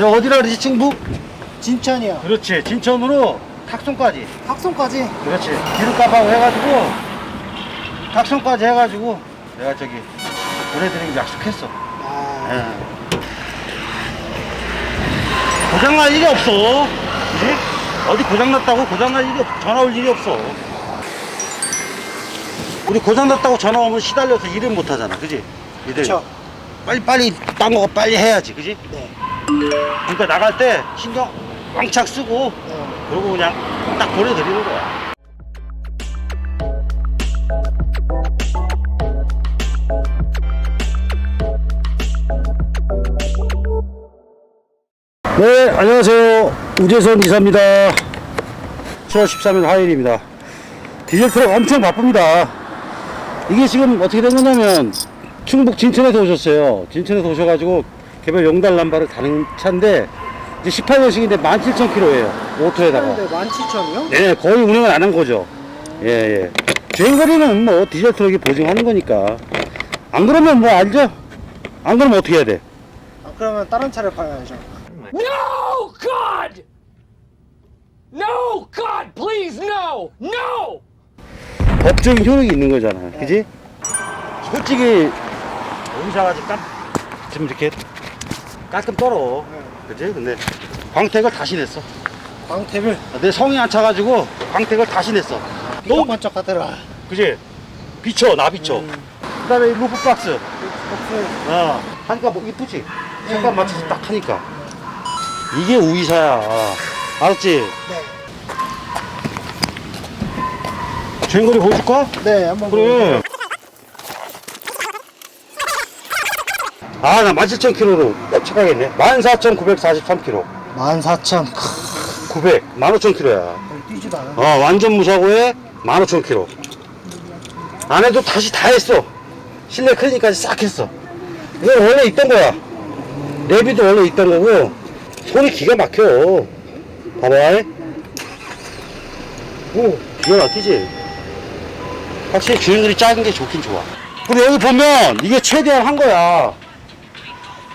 내가 어디라 그러지 충북? 진천이요. 그렇지 진천으로 탁송까지 학송까지. 그렇지 기름값하고 해가지고 탁송까지 해가지고 내가 저기 보내드리는 거 약속했어 아, 예. 고장날 일이 없어 그지? 어디 고장났다고 고장날 일이 없 전화 올 일이 없어 우리 고장났다고 전화 오면 시달려서 일을 못 하잖아 그지? 이들 그렇죠. 빨리 빨리 딴거 빨리 해야지 그지? 네. 그러니까 나갈 때 신경 왕창 쓰고 네. 그러고 그냥 딱 보내드리는 거야. 네, 안녕하세요. 우재선 이사입니다. 7월 13일 화요일입니다. 디젤 트럭 엄청 바쁩니다. 이게 지금 어떻게 된 거냐면 충북 진천에서 오셨어요. 진천에서 오셔가지고 개별 용달 남바를 다는 차인데 이제 18년식인데 17,000km예요. 오토에다가. 하는데 17,000이요? 네, 거의 운행을 안 한 거죠. 예, 예. 주행거리는 뭐 디젤 트럭이 보증하는 거니까. 안 그러면 뭐 알죠? 안 그러면 어떻게 해야 돼? 아, 그러면 다른 차를 팔아야죠. No, God! No, God, please, no! No! 법적인 효력이 있는 거잖아. 그지? 솔직히, 깜, 지금 이렇게 깔끔 떨어. 그지? 근데 광택을 다시 냈어. 광택을 내 성이 안 차가지고 광택을 다시 냈어. 너무 반짝하더라. 그지? 비쳐, 나 비쳐. 음. 그 다음에 루프 박스. 박스. 어, 하니까 뭐 이쁘지? 색깔 맞춰서 딱 하니까. 이게 우이사야. 알았지? 네. 주행거리 보여줄까? 네, 한번 그래. 아, 나 17,000km로 착각했네. 14,943km. 14,000. 900, 15,000km야. 뛰지도 않아. 어, 완전 무사고에 15,000km. 안에도 다시 다 했어. 실내 클리니까지 싹 했어. 이건 원래 있던 거야. 내비도 원래 있던 거고, 손이 기가 막혀. 봐봐. 오, 기가 막히지? 확실히 주행거리 작은 게 좋긴 좋아. 근데 여기 보면, 이게 최대한 한 거야.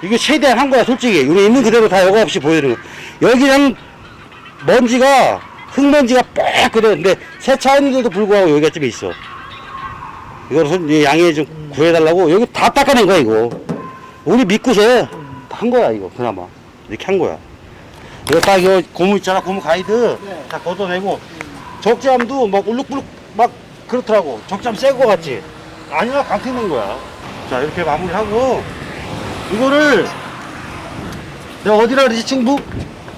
이게 최대한 한 거야, 솔직히. 우리 있는 그대로 다 여과 없이 보여드리는 거. 여기 그냥 먼지가 흙먼지가 빽 그래 근데 세차하는데도 불구하고 여기가 좀 있어. 이거를 손- 이 양해 좀 구해달라고. 여기 다 닦아낸 거야 이거. 우리 믿고서 한 거야 이거 그나마. 이렇게 한 거야. 이거 딱 이거 고무 있잖아 고무 가이드. 네. 다 걷어내고. 적재함도 막 울룩불룩 막 그렇더라고. 적재함 새거 같지? 아니야 강태낸 거야. 자 이렇게 마무리하고 이거를 내가 어디라 그러지 충북?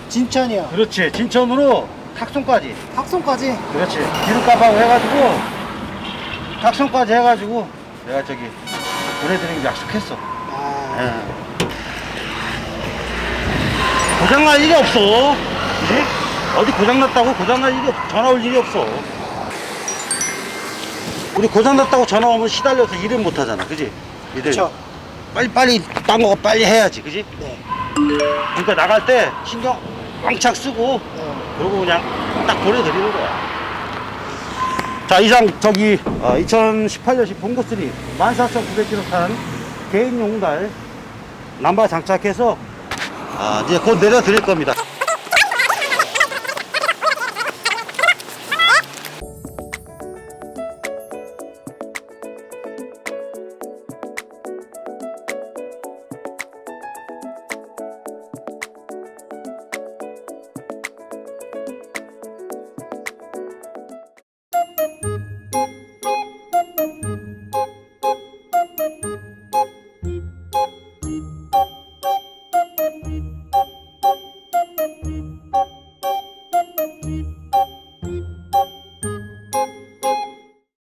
진천이요. 그렇지 진천으로 탁송까지 학송까지. 그렇지 기름값하고 해가지고 탁송까지 해가지고 내가 저기 보내드리는 거 약속했어 아, 예. 고장날 일이 없어 그지? 어디 고장났다고 고장날 일이 없 전화 올 일이 없어 우리 고장났다고 전화 오면 시달려서 일을 못 하잖아 그지? 이들 그렇죠. 빨리 빨리 딴 거 빨리 해야지 그지? 네. 그러니까 나갈 때 신경 왕창 쓰고 네. 그러고 그냥 딱 보내드리는 거야. 자, 이상 저기 어, 2018년식 봉고3 14,900km 탄 개인 용달 남바 장착해서 아, 이제 곧 내려드릴 겁니다.